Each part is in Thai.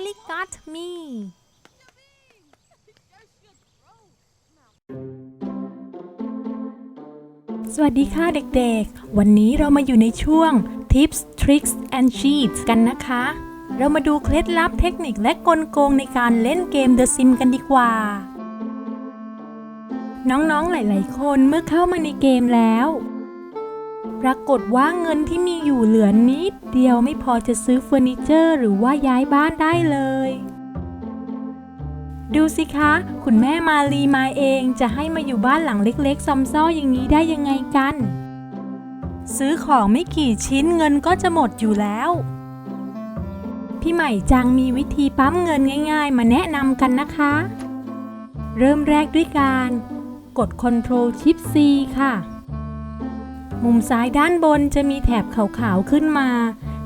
Lolly Got Me สวัสดีค่ะเด็กๆ วันนี้เรามาอยู่ในช่วง Tips Tricks and Cheats กันนะคะ เรามาดูเคล็ดลับเทคนิคและกลโกงในการเล่นเกม The Sim กันดีกว่า น้องๆ หลายๆ คนเมื่อเข้ามาในเกมแล้ว ปรากฏว่าเงินที่มีอยู่เหลือนิดเดียวไม่พอจะซื้อเฟอร์นิเจอร์หรือว่าย้ายบ้านได้เลย ดูสิคะ คุณแม่มาลีมาเองจะให้มาอยู่บ้านหลังเล็กๆซอมซ่ออย่างนี้ได้ยังไงกัน ซื้อของไม่กี่ชิ้นเงินก็จะหมดอยู่แล้ว พี่ใหม่จังมีวิธีปั๊มเงินง่าย ๆ มาแนะนำกันนะคะ เริ่มแรกด้วยการ กด Ctrl Shift C ค่ะ มุมซ้ายด้านบนจะมีแถบขาวๆขึ้นมา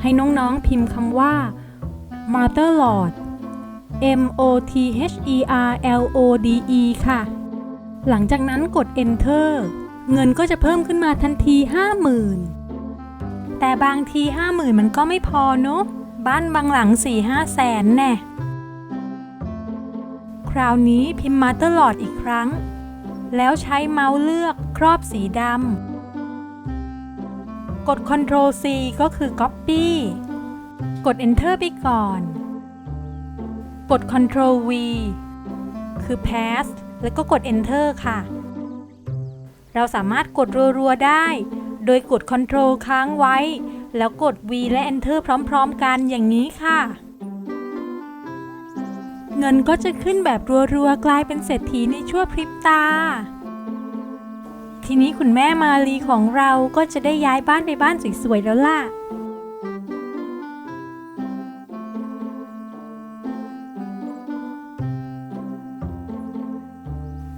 ให้น้องๆพิมพ์คำว่า Motherlord M O T H E R L O D E ค่ะ หลังจากนั้นกด Enter เงินก็จะเพิ่มขึ้นมาทันที 50,000 แต่บางที 50,000 มันก็ไม่พอเนอะบ้านบางหลัง 4-5แสนแน่ คราวนี้พิมพ์ Motherlord อีกครั้ง แล้วใช้เมาส์เลือกครอบสีดำ กด Ctrl C ก็คือ Copy กด Enter ไปก่อน กด Ctrl V คือ Paste แล้วก็กด Enter ค่ะ เราสามารถกดรัวๆได้ โดยกด Ctrl ค้างไว้ แล้วกด V และ Enter พร้อมๆ กันอย่างนี้ค่ะ เงินก็จะขึ้นแบบรัวๆ กลายเป็นเศรษฐีในชั่วพริบตา ทีนี้คุณแม่มาลีของเราก็จะได้ย้ายบ้านไปบ้านสวยๆแล้วล่ะ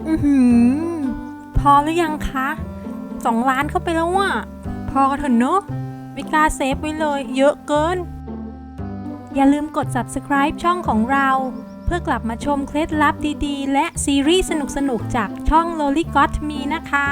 อือหือ พอหรือยังคะสองล้านเข้าไปแล้วว่ะ พอกันเถอะเนอะไม่กล้าเซฟไว้เลย เยอะเกิน อย่าลืมกด subscribe ช่องของเรา เพื่อกลับมาชมเคล็ดลับดีๆ และซีรีส์สนุกๆ จากช่อง Lolly Got Me นะคะ